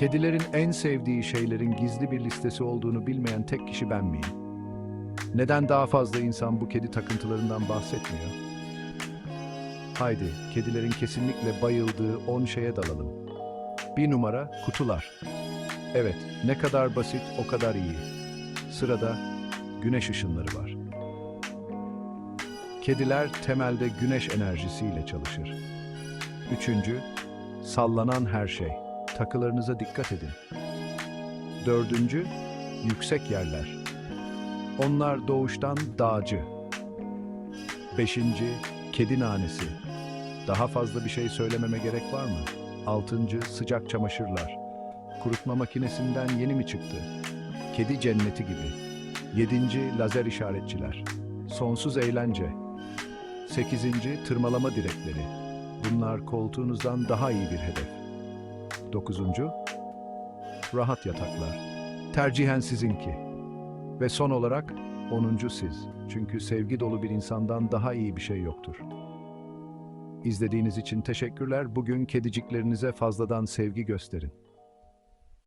Kedilerin en sevdiği şeylerin gizli bir listesi olduğunu bilmeyen tek kişi ben miyim? Neden daha fazla insan bu kedi takıntılarından bahsetmiyor? Haydi, kedilerin kesinlikle bayıldığı 10 şeye dalalım. Bir numara, kutular. Evet, ne kadar basit o kadar iyi. Sırada güneş ışınları var. Kediler temelde güneş enerjisiyle çalışır. Üçüncü, sallanan her şey. Takılarınıza dikkat edin. Dördüncü, yüksek yerler. Onlar doğuştan dağcı. Beşinci, kedi nanesi. Daha fazla bir şey söylememe gerek var mı? Altıncı, sıcak çamaşırlar. Kurutma makinesinden yeni mi çıktı? Kedi cenneti gibi. Yedinci, lazer işaretçiler. Sonsuz eğlence. Sekizinci, tırmalama direkleri. Bunlar koltuğunuzdan daha iyi bir hedef. Dokuzuncu, rahat yataklar. Tercihen sizinki. Ve son olarak onuncu siz. Çünkü sevgi dolu bir insandan daha iyi bir şey yoktur. İzlediğiniz için teşekkürler. Bugün kediciklerinize fazladan sevgi gösterin.